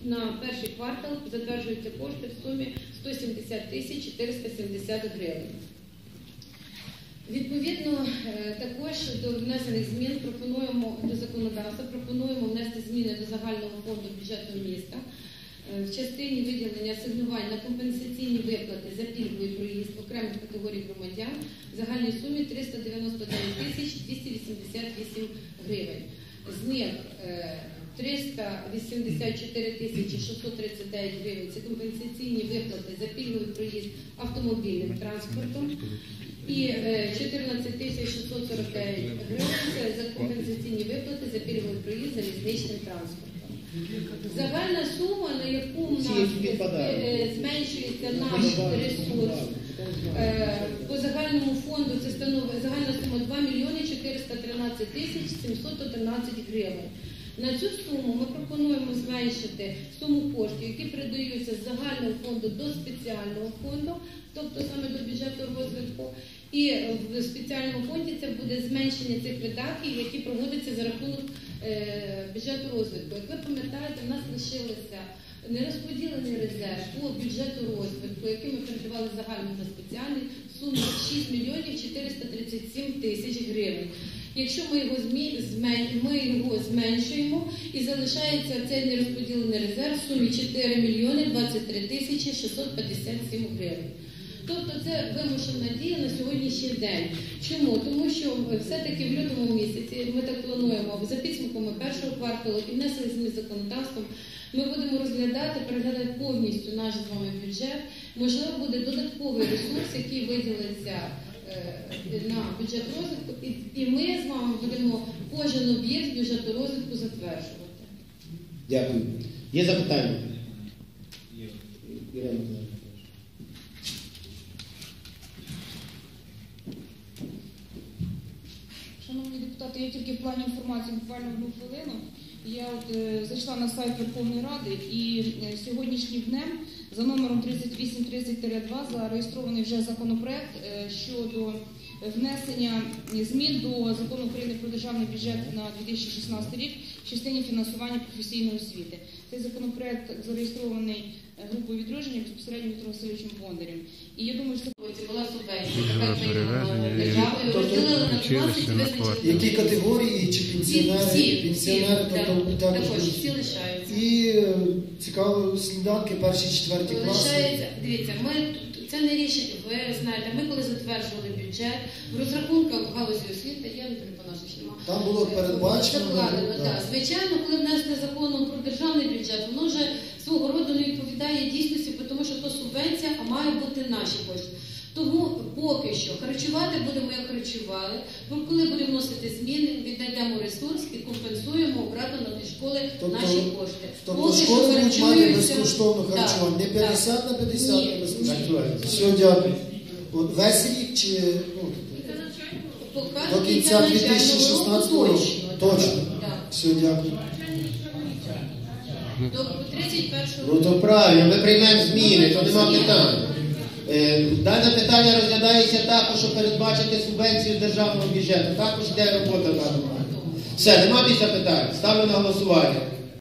на перший квартал затверджуються кошти в сумі 170 тисяч 470 гривень. Відповідно, е, також до внесених змін пропонуємо до законодавства, пропонуємо внести зміни до загального фонду бюджету міста е, в частині виділення асигнувань на компенсаційні виплати за пільговий проїзд окремих категорій громадян в загальній сумі 399 тисяч 288 гривень. З них е, 384 тисячі 639 гривень це компенсаційні виплати за пільговий проїзд автомобільним транспортом. І е, 14 тисяч 649 гривень це за компенсаційні виплати за пільговий проїзд залізничним транспортом. Загальна сума, на яку в нас е, зменшується наш ресурс е, по загальному фонду, це становить загальна сума 2 мільйони 413 тисяч 711 гривень. На цю суму ми пропонуємо зменшити суму коштів, які передаються з загального фонду до спеціального фонду, тобто саме до бюджету розвитку. І в спеціальному фонді це буде зменшення цих видатків, які проводяться за рахунок е, бюджету розвитку. Як ви пам'ятаєте, в нас лишилося нерозподілений резерв по бюджету розвитку, який ми передавали загально на спеціальний, в сумі 6 мільйонів 437 тисяч гривень. Якщо ми його змен- ми його зменшуємо і залишається цей нерозподілений резерв в сумі 4 мільйони 23 тисячі 657 гривень. Тобто це вимушена дія на сьогоднішній день. Чому? Тому що все-таки в лютому місяці ми так плануємо за підсумками першого кварталу і внесли зміни законодавством. Ми будемо розглядати, переглядати повністю наш з вами бюджет. Можливо, буде додатковий ресурс, який виділиться на бюджет розвитку, і, і ми з вами будемо кожен об'єкт бюджету розвитку затверджувати. Дякую. Є запитання? Ірина Шановні депутати, я тільки в плані інформації буквально одну хвилину. Я от е, зайшла на сайт Верховної Ради і е, сьогоднішнім днем за номером 3830-2 зареєстрований вже законопроект е, щодо внесення змін до закону України про державний бюджет на 2016 рік в частині фінансування професійної освіти. Цей законопроект зареєстрований е, групою відродження безпосередньо Віктором Васильовичем Бондарем. І я думаю, що це була субвенція, Ігор така перевезення і державою розділили на вчилися 12 на визначених квартал. Які категорії чи пенсіонери, пенсіонери, тобто так, також всі лишаються. І е, цікаво, сніданки перші, четверті класи. Лишається, дивіться, ми це не рішення. Ви знаєте, ми коли затверджували бюджет, в розрахунках в галузі освіти є Андрій Панасович, нема. Там було передбачено, закладено. да. Так. Звичайно, коли внесли законом про державний бюджет, воно вже свого роду не відповідає дійсності, тому що то субвенція, а має бути наші кошти. Тому поки що харчувати будемо як харчували. Бо коли будемо вносити зміни, віднайдемо ресурс і компенсуємо обратно на ті школи Тобто- наші кошти. Тобто Поки що школи будуть мати безкоштовно харчування. Не так. на 50, Ні, безкоштовно. Все, дякую. От весь рік чи ну, до кінця 2016 року року? точно. Точно. Так. Все, дякую. До 31 Ну то правильно, ми приймемо зміни, то нема питань. Е, Дане питання розглядається також, щоб передбачити субвенцію державного бюджету. Також йде робота в даному. Все, нема більше питань. Ставлю на голосування.